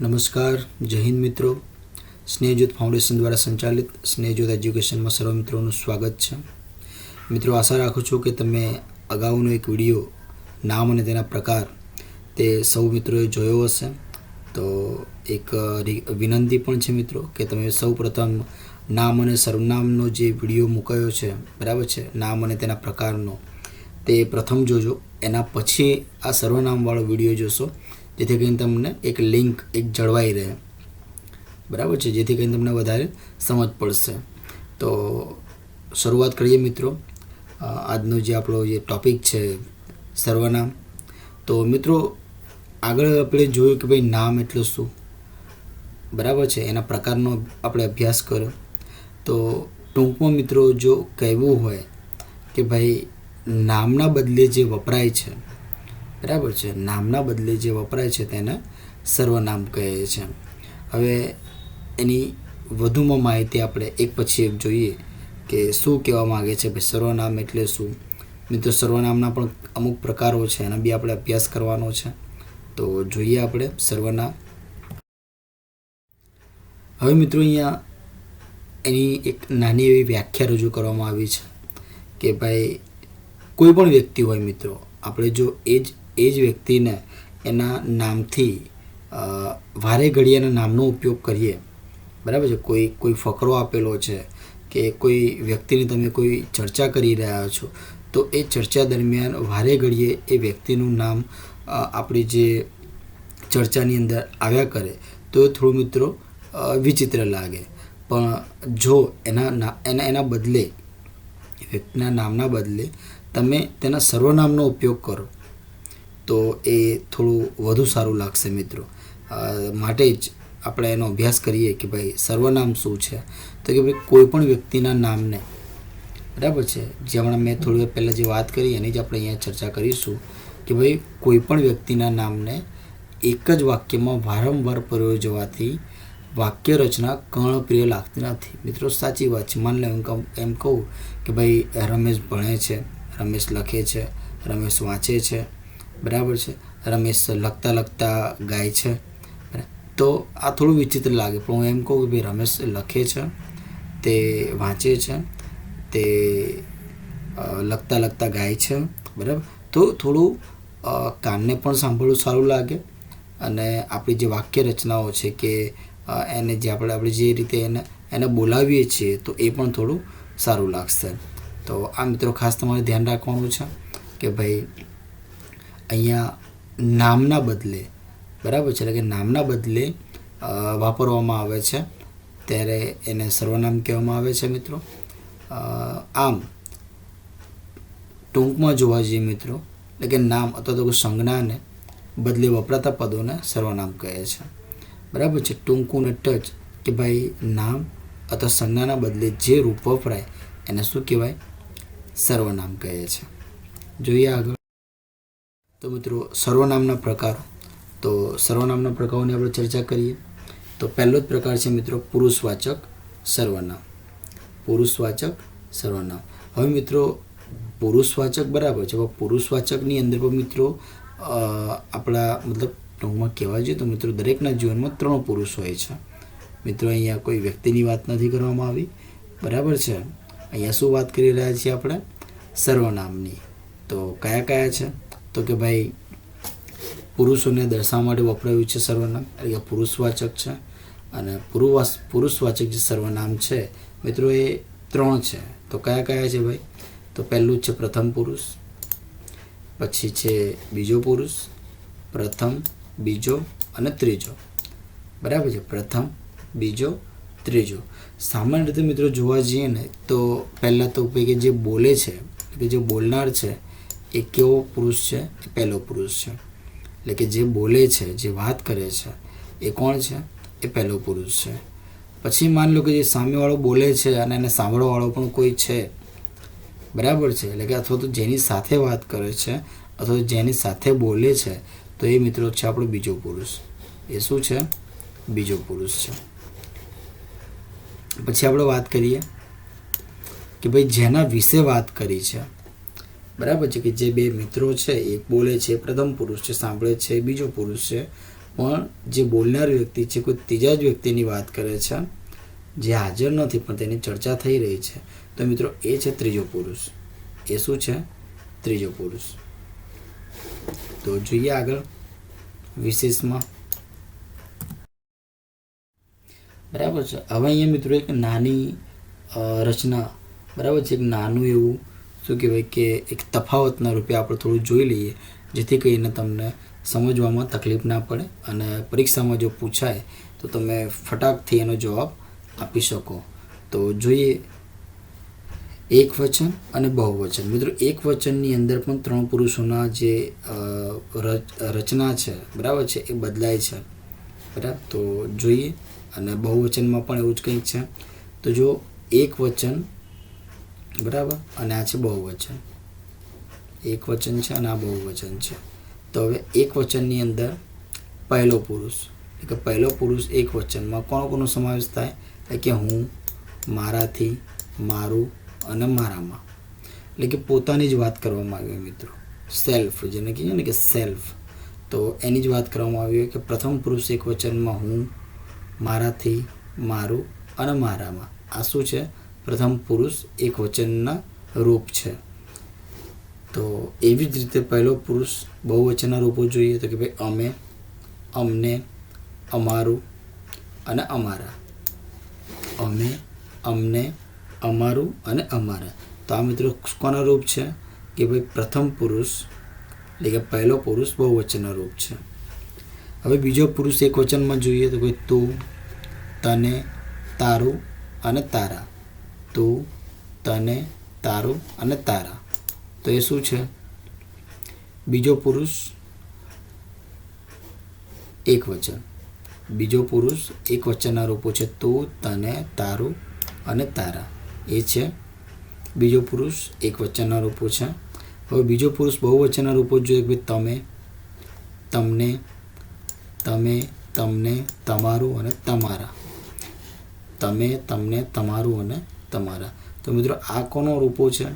નમસ્કાર, જય હિન્દ મિત્રો. સ્નેહજ્યોત ફાઉન્ડેશન દ્વારા સંચાલિત સ્નેહજ્યોત એજ્યુકેશનમાં સર્વ મિત્રોનું સ્વાગત છે. મિત્રો, આશા રાખું છું કે તમે અગાઉનો એક વીડિયો નામ અને તેના પ્રકાર તે સૌ મિત્રોએ જોયો હશે. તો એક વિનંતી પણ છે મિત્રો કે તમે સૌ પ્રથમ નામ અને સર્વનામનો જે વીડિયો મુકાયો છે, બરાબર છે? નામ અને તેના પ્રકારનો તે પ્રથમ જોજો. એના પછી આ સર્વનામવાળો વીડિયો જોશો. જેથી કરીને તમને એક લિંક એક જળવાઈ રહે. બરાબર છે? જેથી કરીને તમને વધારે સમજ પડશે. તો શરૂઆત કરીએ મિત્રો. આજનો જે આપણો જે ટોપિક છે સર્વનામ. તો મિત્રો, આગળ આપણે જોયું કે ભાઈ નામ એટલે શું? બરાબર છે? એના પ્રકારનો આપણે અભ્યાસ કર્યો. તો ટૂંકમાં મિત્રો જો કહેવું હોય કે ભાઈ નામના બદલે જે વપરાય છે બરાબર છે. નામના બદલે જે વપરાય છે તેને સર્વનામ કહે છે હવે એની વધુમાં માહિતી આપણે એક પછી એક જોઈએ કે શું કહેવા માગે છે ભાઈ સર્વનામ એટલે શું? મિત્રો, સર્વનામના પણ અમુક પ્રકારો છે, એના બી આપણે અભ્યાસ કરવાનો છે. તો જોઈએ આપણે સર્વનામ. હવે મિત્રો, અહીંયા એની એક નાની એવી વ્યાખ્યા રજૂ કરવામાં આવી છે કે ભાઈ કોઈ પણ વ્યક્તિ હોય મિત્રો, આપણે જો એ જ એ જ વ્યક્તિને એના નામથી વારે ઘડીએ એના નામનો ઉપયોગ કરીએ. બરાબર છે? કોઈ કોઈ ફકરો આપેલો છે કે કોઈ વ્યક્તિની તમે કોઈ ચર્ચા કરી રહ્યા છો, તો એ ચર્ચા દરમિયાન વારે ઘડીએ એ વ્યક્તિનું નામ આપણી જે ચર્ચાની અંદર આવ્યા કરે, તો એ થોડું મિત્રો વિચિત્ર લાગે. પણ જો એના એના એના બદલે, વ્યક્તિના નામના બદલે તમે તેના સર્વનામનો ઉપયોગ કરો તો એ થોડું વધુ સારું લાગશે મિત્રો. માટે જ આપણે એનો અભ્યાસ કરીએ કે ભાઈ સર્વનામ શું છે? તો કે ભાઈ કોઈપણ વ્યક્તિના નામને, બરાબર છે? જે હમણાં મેં થોડી વાર પહેલાં જે વાત કરી, એની જ આપણે અહીંયા ચર્ચા કરીશું કે ભાઈ કોઈ પણ વ્યક્તિના નામને એક જ વાક્યમાં વારંવાર પ્રયોજવાથી વાક્ય રચના કર્ણપ્રિય લાગતી નથી. મિત્રો, સાચી વાત છે. માન લે એમ કહું કે ભાઈ રમેશ ભણે છે, રમેશ લખે છે, રમેશ વાંચે છે બરાબર છે? રમેશ લખતા લખતા ગાય છે. તો આ થોડું વિચિત્ર લાગે, પણ હું એમ કહું કે ભાઈ રમેશ લખે છે, તે વાંચે છે, તે લખતા લખતા ગાય છે, બરાબર? તો થોડું કાનને પણ સાંભળવું સારું લાગે અને આપણી જે વાક્ય રચનાઓ છે કે એને જે આપણે આપણે જે રીતે એને એને બોલાવીએ છીએ, તો એ પણ થોડું સારું લાગશે. તો આ મિત્રો ખાસ તમારે ધ્યાન રાખવાનું છે કે ભાઈ અહીંયા નામના બદલે, બરાબર છે? એટલે કે નામના બદલે વાપરવામાં આવે છે. ત્યારે એને સર્વનામ કહેવામાં આવે છે મિત્રો. આમ, ટૂંકમાં જોવા જઈએ મિત્રો, એટલે કે નામ અથવા તો સંજ્ઞાને બદલે વપરાતા પદોને સર્વનામ કહે છે. બરાબર છે? ટૂંકું ને ટચ કે ભાઈ નામ અથવા સંજ્ઞાના બદલે જે રૂપ વપરાય એને શું કહેવાય? સર્વનામ કહે છે. જોઈએ આગળ. તો મિત્રો સર્વનામના પ્રકારો. તો સર્વનામના પ્રકારોની આપણે ચર્ચા કરીએ. તો પહેલો જ પ્રકાર છે મિત્રો, પુરુષવાચક સર્વનામ પુરુષવાચક સર્વનામ હવે મિત્રો, પુરુષવાચક બરાબર છે, પણ પુરુષવાચકની અંદર પણ મિત્રો આપણા મતલબ ટૂંકમાં કહેવા જોઈએ તો મિત્રો, દરેકના જીવનમાં ત્રણ પુરુષ હોય છે. મિત્રો, અહીંયા કોઈ વ્યક્તિની વાત નથી કરવામાં આવી. બરાબર છે? અહીંયા શું વાત કરી રહ્યા છીએ આપણે? સર્વનામની તો કયા કયા છે? તો કે ભાઈ, પુરુષોને દર્શાવવા માટે વપરાયું છે સર્વનામ. એટલે કે પુરુષવાચક છે અને પુરુવાસ, પુરુષવાચક જે સર્વનામ છે, મિત્રો, એ ત્રણ છે. તો કયા કયા છે ભાઈ? તો પહેલું છે પ્રથમ પુરુષ, પછી છે બીજો પુરુષ, પ્રથમ, બીજો અને ત્રીજો. બરાબર છે? પ્રથમ, બીજો, ત્રીજો. સામાન્ય રીતે મિત્રો જોવા જઈએ ને, તો પહેલાં તો ભાઈ કે જે બોલે છે, કે જે બોલનાર છે એ કેવો પુરુષ છે? પહેલો પુરુષ છે. એટલે કે જે બોલે છે, જે વાત કરે છે, એ કોણ છે? એ પહેલો પુરુષ છે. પછી માની લો કે જે સામેવાળો બોલે છે અને એને સાંભળવાવાળો પણ કોઈ છે. બરાબર છે? એટલે કે અથવા તો જેની સાથે વાત કરે છે અથવા તો જેની સાથે બોલે છે, તો એ મિત્રો છે આપણો બીજો પુરુષ. એ શું છે? બીજો પુરુષ છે. પછી આપણે વાત કરીએ કે ભાઈ જેના વિશે વાત કરી છે બરાબર છે કે જે બે મિત્રો છે, એક બોલે છે પ્રથમ પુરુષ છે, સાંભળે છે, બીજો પુરુષ છે. પણ જે બોલનાર વ્યક્તિ છે, કોઈ ત્રીજા જ વ્યક્તિની વાત કરે છે, જે હાજર નથી, પણ તેની ચર્ચા થઈ રહી છે. તો મિત્રો, એ છે ત્રીજો પુરુષ. એ શું છે? ત્રીજો પુરુષ. તો જોઈએ આગળ વિશેષમાં. બરાબર છે? હવે અહીંયા મિત્રો એક નાની રચના. બરાબર છે? એક નાનું એવું શું કહેવાય કે એક તફાવતના રૂપે આપણે થોડું જોઈ લઈએ, જેથી કરીને તમને સમજવામાં તકલીફ ના પડે અને પરીક્ષામાં જો પૂછાય, તો તમે ફટાકથી એનો જવાબ આપી શકો. તો જોઈએ એક વચન અને બહુવચન. મિત્રો, એક વચનની અંદર પણ ત્રણ પુરુષોના જે રચના છે, બરાબર છે, એ બદલાય છે. બરાબર? તો જોઈએ અને બહુવચનમાં પણ એવું જ કંઈક છે. તો જો એક વચન બરાબર? અને આ છે બહુવચન. એક વચન છે અને આ બહુવચન છે. તો હવે એક વચનની અંદર પહેલો પુરુષ. એટલે કે પહેલો પુરુષ એક વચનમાં કોનો કોનો સમાવેશ થાય? એટલે કે હું, મારાથી, મારું અને મારામાં. એટલે કે પોતાની જ વાત કરવામાં આવી મિત્રો. સેલ્ફ, જેને કહીએ ને કે સેલ્ફ. તો એની જ વાત કરવામાં આવી હોય કે પ્રથમ પુરુષ એક વચનમાં હું, મારાથી, મારું અને મારામાં. આ શું છે? પ્રથમ પુરુષ એક વચનના રૂપ છે. તો એવી જ રીતે પહેલો પુરુષ બહુવચનના રૂપો જોઈએ તો કે ભાઈ અમે, અમને, અમારું અને અમારા. અમે, અમને, અમારું અને અમારા. તો આ મિત્રો કોના રૂપ છે? કે ભાઈ પ્રથમ પુરુષ, એટલે કે પહેલો પુરુષ બહુવચનના રૂપ છે. હવે બીજો પુરુષ એક વચનમાં જોઈએ તો ભાઈ તું, તને, તારું અને તારા. તું, તને, તારું અને તારા. તો એ શું છે? બીજો પુરુષ એક વચન. બીજો પુરુષ એક વચનના રૂપો છે તું, તને, તારું અને તારા. એ છે બીજો પુરુષ એક વચનના રૂપો છે. હવે બીજો પુરુષ બહુવચનના રૂપો જોઈએ કે તમે, તમને તમે, તમને, તમારું અને તમારા. તમે, તમને, તમારું અને તમારા. તો મિત્રો, આ કોનો રૂપો છે?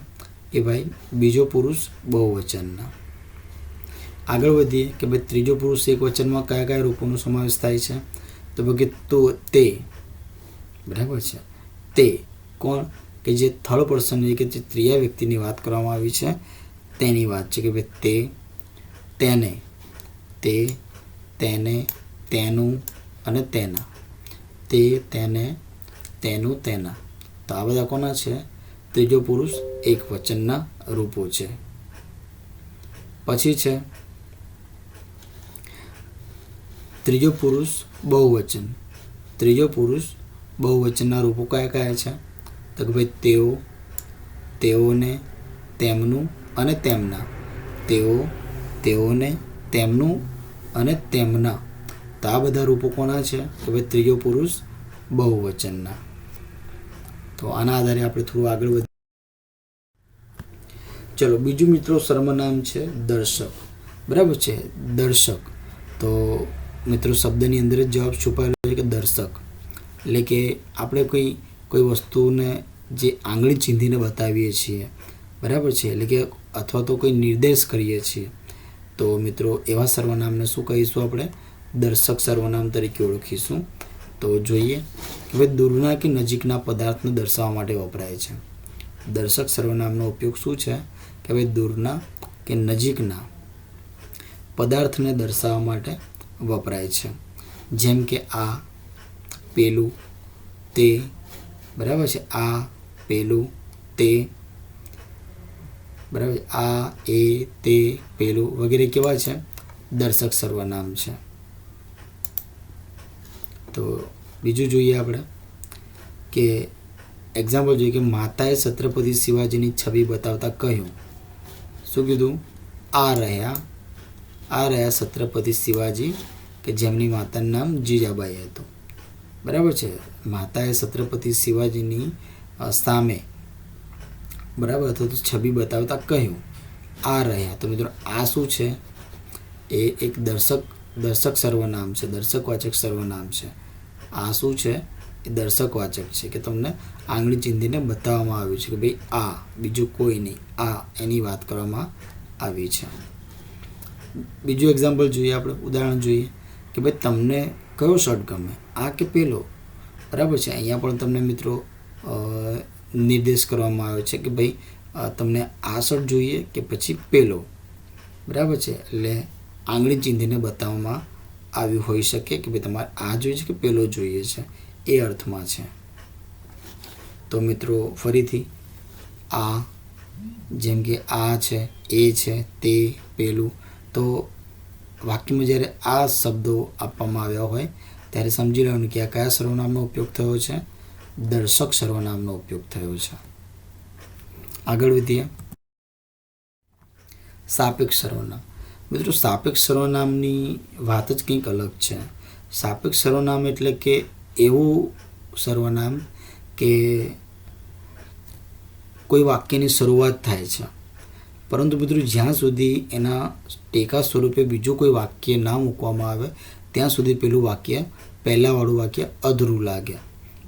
એ ભાઈ, બીજો પુરુષ બહુવચનના. આગળ વધીએ કે ભાઈ, ત્રીજો પુરુષ એક વચનમાં કયા કયા રૂપોનો સમાવેશ થાય છે? તો ભાઈ તો તે. બરાબર છે? તે કોણ? કે જે થર્ડ પર્સન કે જે ત્રીજા વ્યક્તિની વાત કરવામાં આવી છે, તેની વાત છે કે ભાઈ, તે, તેને તે, તેને, તેનું અને તેના. તે, તેને, તેનું, તેના. તો આ બધા કોના છે, ત્રીજો પુરુષ એક વચનના રૂપો છે. પછી છે, ત્રીજો પુરુષ બહુવચન. ત્રીજો પુરુષ બહુવચનના રૂપો કયા કયા છે? તો કે ભાઈ તેઓ, તેઓને તેમનું અને તેમના. તેઓ, તેઓને તેમનું અને તેમના. તો આ બધા રૂપો કોના છે? તો ભાઈ ત્રીજો પુરુષ બહુવચનના. તો આના આધારે આપણે થોડું આગળ વધી ચલો, બીજું મિત્રો સર્વનામ છે દર્શક. બરાબર છે? દર્શક. તો મિત્રો શબ્દની અંદર જ જવાબ છુપાયેલો છે કે દર્શક. એટલે કે આપણે કોઈ કોઈ વસ્તુને જે આંગળી ચીંધીને બતાવીએ છીએ, બરાબર છે? એટલે કે અથવા તો કોઈ નિર્દેશ કરીએ છીએ. તો મિત્રો એવા સર્વનામને શું કહીશું આપણે? દર્શક સર્વનામ તરીકે ઓળખીશું. તો જોઈએ હવે દૂરના કે નજીકના પદાર્થને દર્શાવવા માટે વપરાય છે. દર્શક સર્વનામનો ઉપયોગ શું છે? કે ભાઈ દૂરના કે નજીકના પદાર્થને દર્શાવવા માટે વપરાય છે. જેમ કે આ પેલું, તે, બરાબર છે? આ પેલું, તે, બરાબર? આ, એ, તે, પેલું વગેરે કેવા છે? દર્શક સર્વનામ છે. તો બીજું જોઈએ આપણે કે એક્ઝામ્પલ જોઈએ કે માતાએ છત્રપતિ શિવાજીની છબી બતાવતા કહ્યું. શું કીધું? આ રહ્યા આ રહ્યા છત્રપતિ શિવાજી કે જેમની માતાનું નામ જીજાબાઈ હતું. બરાબર છે? માતાએ છત્રપતિ શિવાજીની સામે બરાબર અથવા તો છબી બતાવતા કહ્યું. આ રહ્યા. તો મિત્રો આ શું છે? એ એક દર્શક દર્શક સર્વનામ છે દર્શકવાચક સર્વનામ છે. આ શું છે? એ દર્શકવાચક છે કે તમને આંગળી ચીંધીને બતાવવામાં આવ્યું છે કે ભાઈ આ, બીજું કોઈ નહીં, આ એની વાત કરવામાં આવી છે. બીજું એક્ઝામ્પલ જોઈએ આપણે, ઉદાહરણ જોઈએ કે ભાઈ તમને કયો શર્ટ ગમે? આ કે પેલો? બરાબર છે? અહીંયા પણ તમને મિત્રો નિર્દેશ કરવામાં આવ્યો છે કે ભાઈ તમને આ શર્ટ જોઈએ કે પછી પેલો? બરાબર છે? એટલે આંગળી ચીંધીને બતાવવામાં આવ્યું હોઈ શકે કે ભાઈ તમારે આ જોઈએ છે કે પેલો જોઈએ છે? એ અર્થમાં છે. તો મિત્રો, ફરીથી આ જેમ કે આ છે, એ છે, તે, પેલું, તો વાક્યમાં જ્યારે આ શબ્દો આપવામાં આવ્યા હોય, ત્યારે સમજી લેવાનું કે આ કયા સર્વનામનો ઉપયોગ થયો છે? દર્શક સર્વનામનો ઉપયોગ થયો છે. આગળ વધીએ. સાપેક્ષ સર્વનામ. મિત્રો, સાપેક્ષ સર્વનામની વાત જ કંઈક અલગ છે. સાપેક્ષ સર્વનામ એટલે કે એવું સર્વનામ કે કોઈ વાક્યની શરૂઆત થાય છે. પરંતુ મિત્રો, જ્યાં સુધી એના ટેકા સ્વરૂપે બીજું કોઈ વાક્ય ના મૂકવામાં આવે, ત્યાં સુધી પેલું વાક્ય, પહેલાંવાળું વાક્ય અધૂરું લાગે.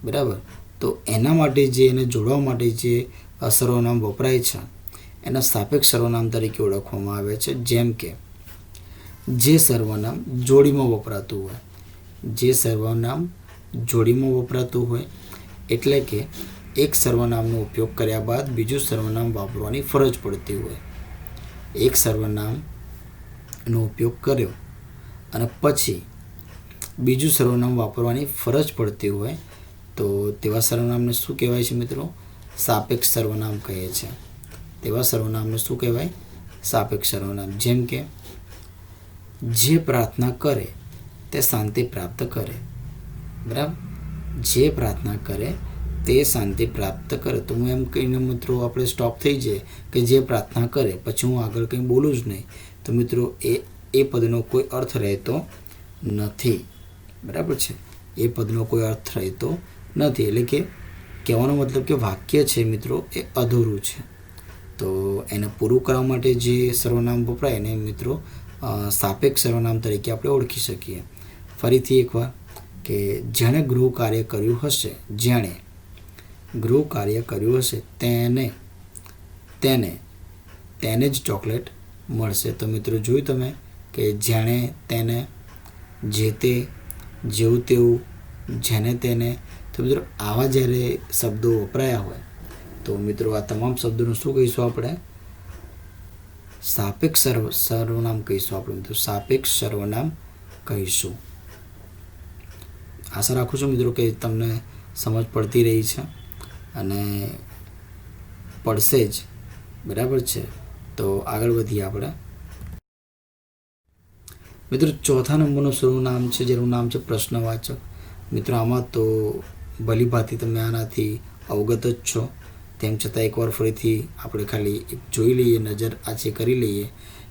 બરાબર? તો એના માટે જે, એને જોડવા માટે જે સર્વનામ વપરાય છે, એના સાપેક્ષ સર્વનામ તરીકે ઓળખવામાં આવે છે. જેમ કે જે સર્વનામ જોડીમાં વપરાતું હોય. જે સર્વનામ જોડીમાં વપરાતું હોય એટલે કે એક સર્વનામનો ઉપયોગ કર્યા બાદ બીજું સર્વનામ વાપરવાની ફરજ પડતી હોય. એક સર્વનામનો ઉપયોગ કર્યો અને પછી બીજું સર્વનામ વાપરવાની ફરજ પડતી હોય તો તેવા સર્વનામને શું કહેવાય છે મિત્રો? સાપેક્ષ સર્વનામ કહે છે. તેવા સર્વનામને શું કહેવાય? સાપેક્ષ સર્વનામ. જેમ કે જે પ્રાર્થના કરે, તે શાંતિ પ્રાપ્ત કરે. બરાબર? જે પ્રાર્થના કરે, તે શાંતિ પ્રાપ્ત કરે. તો હું એમ કહીને મિત્રો આપણે સ્ટોપ થઈ જાય કે જે પ્રાર્થના કરે, પછી હું આગળ કંઈ બોલું જ નહીં. તો મિત્રો એ એ પદનો કોઈ અર્થ રહેતો નથી. બરાબર છે? એ પદનો કોઈ અર્થ રહેતો નથી. એટલે કે કહેવાનો મતલબ કે વાક્ય છે મિત્રો એ અધૂરું છે. તો એને પૂરું કરવા માટે જે સર્વનામ વપરાય, એને મિત્રો સાપેક્ષ સર્વનામ તરીકે આપણે ઓળખી શકીએ. ફરીથી એકવાર કે જેણે ગૃહ કાર્ય કર્યું હશે, જેણે ગૃહ કાર્ય કર્યું હશે, તેને તેને તેને જ ચોકલેટ મળશે. તો મિત્રો જોયું તમે કે જેણે તેને, જે તે, જેવું તેવું, જેને તેને, તો મિત્રો આવા જ્યારે શબ્દો વપરાયા હોય, તો મિત્રો આ તમામ શબ્દોનું શું કહીશું આપણે? સાપેક્ષ સર્વ સર્વનામ કહીશું આપણે મિત્રો. સાપેક્ષ સર્વનામ કહીશું. આશા રાખું છું મિત્રો કે તમને સમજ પડતી રહી છે અને પડશે જ. બરાબર છે? તો આગળ વધીએ આપણે. મિત્રો, ચોથા નંબરનું સર્વનામ છે, જેનું નામ છે પ્રશ્નવાચક. મિત્રો, આમાં તો ભલીભાતી તમે આનાથી અવગત જ છો. તેમ છતાં એકવાર ફરીથી આપણે ખાલી જોઈ લઈએ, નજર આચે કરી લઈએ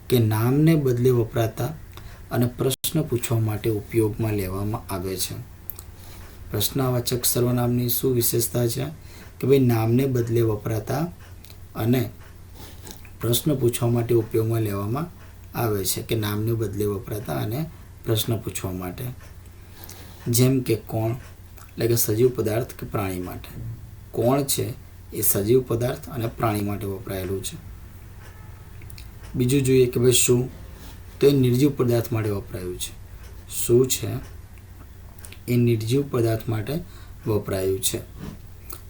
કે નામને બદલે વપરાતા અને પ્રશ્ન પૂછવા માટે ઉપયોગમાં લેવામાં આવે છે. પ્રશ્નવાચક સર્વનામની શું વિશેષતા છે? કે ભાઈ નામને બદલે વપરાતા અને પ્રશ્ન પૂછવા માટે ઉપયોગમાં લેવામાં આવે છે કે નામને બદલે વપરાતા અને પ્રશ્ન પૂછવા માટે. જેમ કે કોણ, એટલે કે સજીવ પદાર્થ કે પ્રાણી માટે. કોણ છે? એ સજીવ પદાર્થ અને પ્રાણી માટે વપરાયેલું છે. બીજું જોઈએ કે ભાઈ શું? તો એ નિર્જીવ પદાર્થ માટે વપરાયું છે. શું છે? એ નિર્જીવ પદાર્થ માટે વપરાયું છે.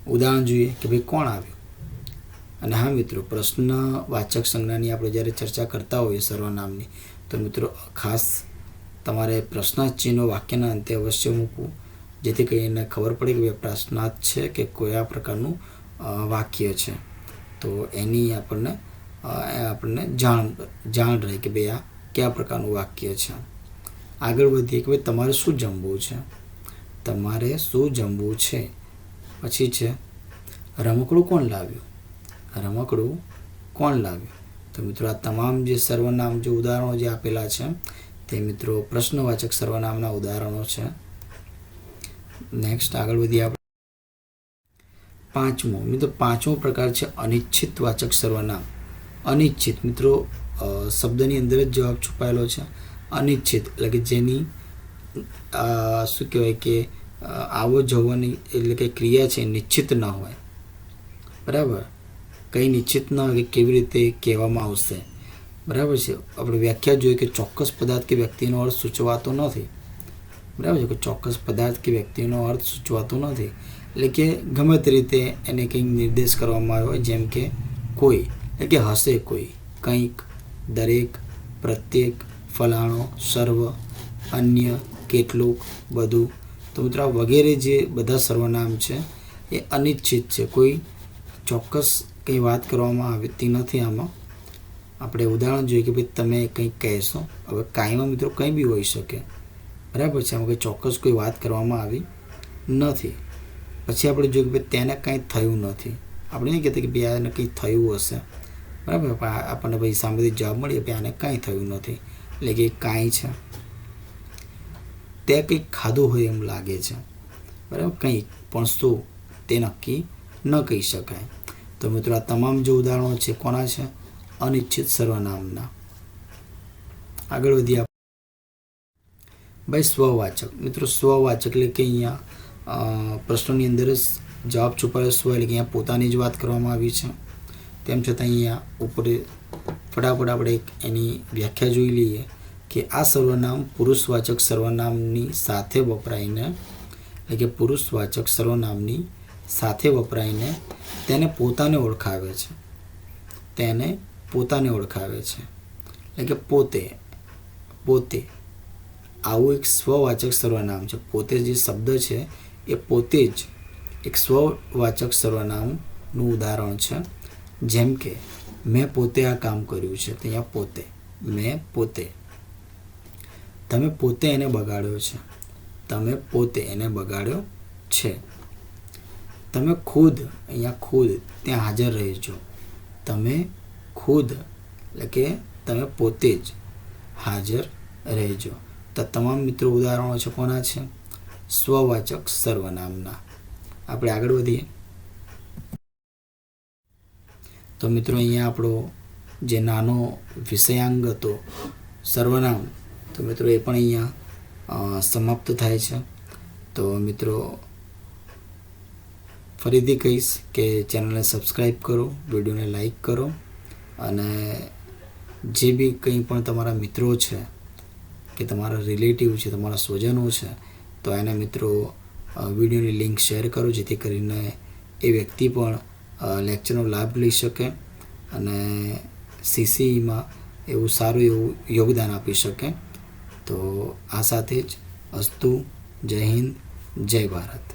ઉદાહરણ જોઈએ કે ભાઈ કોણ આવ્યું? અને હા મિત્રો, પ્રશ્ન વાચક સંજ્ઞાની આપણે જ્યારે ચર્ચા કરતા હોઈએ સર્વનામની તો મિત્રો ખાસ તમારે પ્રશ્નાર્થ વાક્યના અંતે અવશ્ય મૂકવું, જેથી કરીને ખબર પડે કે પ્રશ્નાર્થ છે કે કયા પ્રકારનું વાક્ય છે. તો એની આપણને આપણને જાણ જાણ રહે કે ભાઈ આ કયા પ્રકારનું વાક્ય છે. આગળ વધીએ કે ભાઈ તમારે શું જમવું છે? તમારે શું જમવું છે? પછી છે, રમકડું કોણ લાવ્યું? રમકડું કોણ લાવ્યું? તો મિત્રો આ તમામ જે સર્વનામ જે ઉદાહરણો જે આપેલા છે, તે મિત્રો પ્રશ્નવાચક સર્વનામના ઉદાહરણો છે. નેક્સ્ટ આગળ વધીએ આપણે. પાંચમો, મિત્રો પાંચમો પ્રકાર છે અનિચ્છિત વાચક સર્વનામ. અનિચ્છિત, મિત્રો શબ્દની અંદર જ જવાબ છુપાયેલો છે. અનિચ્છિત, એટલે કે જેની શું કહેવાય કે આવો જવાની એટલે કે ક્રિયા છે નિશ્ચિત ન હોય. બરાબર? કંઈ નિશ્ચિત ન હોય કે કેવી રીતે કહેવામાં આવશે. બરાબર છે? આપણે વ્યાખ્યા જોઈએ કે ચોક્કસ પદાર્થ કે વ્યક્તિનો અર્થ સૂચવાતો નથી. બરાબર છે? કે ચોક્કસ પદાર્થ કે વ્યક્તિનો અર્થ સૂચવાતો નથી. એટલે કે ગમે તે રીતે એને કંઈક નિર્દેશ કરવામાં આવ્યો, જેમ કે કોઈ, એટલે કે હશે કોઈ, કંઈક, દરેક, પ્રત્યેક, ફલાણો, સર્વ, અન્ય, કેટલુંક, બધું. તો મિત્રો વગેરે જે બધા સર્વનામ છે, એ અનિશ્ચિત છે. કોઈ ચોક્કસ કંઈ વાત કરવામાં આવતી નથી આમાં. આપણે ઉદાહરણ જોઈએ કે ભાઈ તમે કંઈક કહેશો, હવે કાંઈમાં મિત્રો કંઈ બી હોઈ શકે. બરાબર છે? આમાં કંઈ ચોક્કસ કોઈ વાત કરવામાં આવી નથી. પછી આપણે જોયું કે ભાઈ તેને કંઈ થયું નથી. આપણે નહીં કહેતા કે ભાઈ આને કંઈ થયું હશે. બરાબર? આપણને ભાઈ સામેથી જવાબ મળીએ ભાઈ આને કાંઈ થયું નથી. એટલે કે કાંઈ છે. તે કંઈક ખાધું હોય એમ લાગે છે. બરાબર? કંઈક પણ શું તે નક્કી ન કહી શકાય. તો મિત્રો, આ તમામ જે ઉદાહરણો છે, કોના છે? અનિશ્ચિત સર્વનામના. આગળ વધીએ. ભાઈ સ્વવાચક. મિત્રો, સ્વવાચક એટલે કે અહીંયા પ્રશ્નોની અંદર જ જવાબ છુપાયો હોય એટલે કે અહીંયા પોતાની જ વાત કરવામાં આવી છે. તેમ છતાં અહીંયા ઉપર ફટાફટ આપણે એની વ્યાખ્યા જોઈ લઈએ કે આ સર્વનામ પુરુષવાચક સર્વનામની સાથે વપરાઈને, એટલે કે પુરુષવાચક સર્વનામની સાથે વપરાઈને તેને પોતાને ઓળખાવે છે. તેને પોતાને ઓળખાવે છે. એટલે કે પોતે પોતે આવું એક સ્વવાચક સર્વનામ છે. પોતે જે શબ્દ છે એ પોતે જ એક સ્વવાચક સર્વનામનું ઉદાહરણ છે. જેમ કે, મેં પોતે આ કામ કર્યું છે. ત્યાં પોતે, મેં પોતે. તમે પોતે એને બગાડ્યો છે. તમે પોતે એને બગાડ્યો છે. તમે ખુદ, અહીંયા ખુદ ત્યાં હાજર રહેજો. તમે ખુદ, એટલે કે તમે પોતે જ હાજર રહેજો. તો તમામ મિત્રો ઉદાહરણો છે કોના છે? સ્વવાચક સર્વનામના. આપણે આગળ વધીએ. તો મિત્રો અહીંયા આપણો જે નાનો વિષયાંગ હતો, સર્વનામ, તો મિત્રો એ પણ અહીંયા સમાપ્ત થાય છે. તો મિત્રો ફરીથી કહીશ કે ચેનલને સબસ્ક્રાઈબ કરો, વિડીયોને લાઈક કરો અને જે બી કંઈ પણ તમારા મિત્રો છે, કે તમારા રિલેટિવ છે, તમારા સ્વજનો છે તો એના મિત્રો વિડીયોની લિંક શેર કરો જેથી કરીને એ વ્યક્તિ પણ લેક્ચરનો લાભ લઈ શકે અને સીસીઈમાં એવું સારું એવું યોગદાન આપી શકે. તો આ સાથે જ અસ્તુ, જય હિન્દ, જય ભારત.